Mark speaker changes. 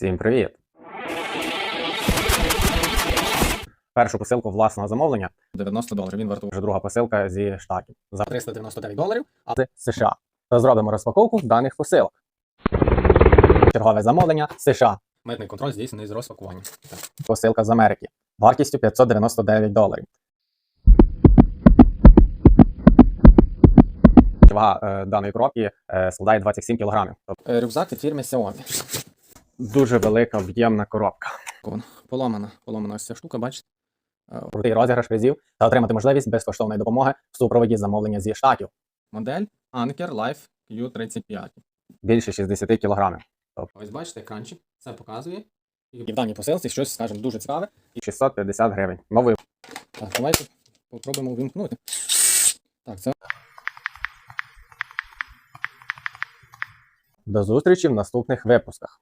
Speaker 1: Всім привіт! Першу посилку власного замовлення
Speaker 2: 90 доларів. Він вартує
Speaker 1: вже друга посилка зі штатів за
Speaker 2: 399 доларів. А
Speaker 1: з США. Зробимо розпаковку даних посилок. Чергове замовлення США.
Speaker 2: митний контроль здійснений з розпакування.
Speaker 1: Посилка з Америки. Вартістю 599 доларів. Вага е, даної коробки е, складає 27 кг. Тобто
Speaker 2: Е, Рюкзак від фірми Xiaomi.
Speaker 1: Дуже велика об'ємна коробка.
Speaker 2: Поломана. Поломана ось ця штука, бачите? Е,
Speaker 1: Крутий розіграш призів та отримати можливість безкоштовної допомоги в супроводі замовлення зі штатів.
Speaker 2: Модель Anker Life Q35.
Speaker 1: Більше 60 кг.
Speaker 2: Ось бачите, екранчик. Це показує. І в даній посилці щось, скажімо, дуже цікаве.
Speaker 1: І 650 гривень. Новий
Speaker 2: Так, давайте попробуємо увімкнути. Так, це
Speaker 1: До зустрічі в наступних випусках.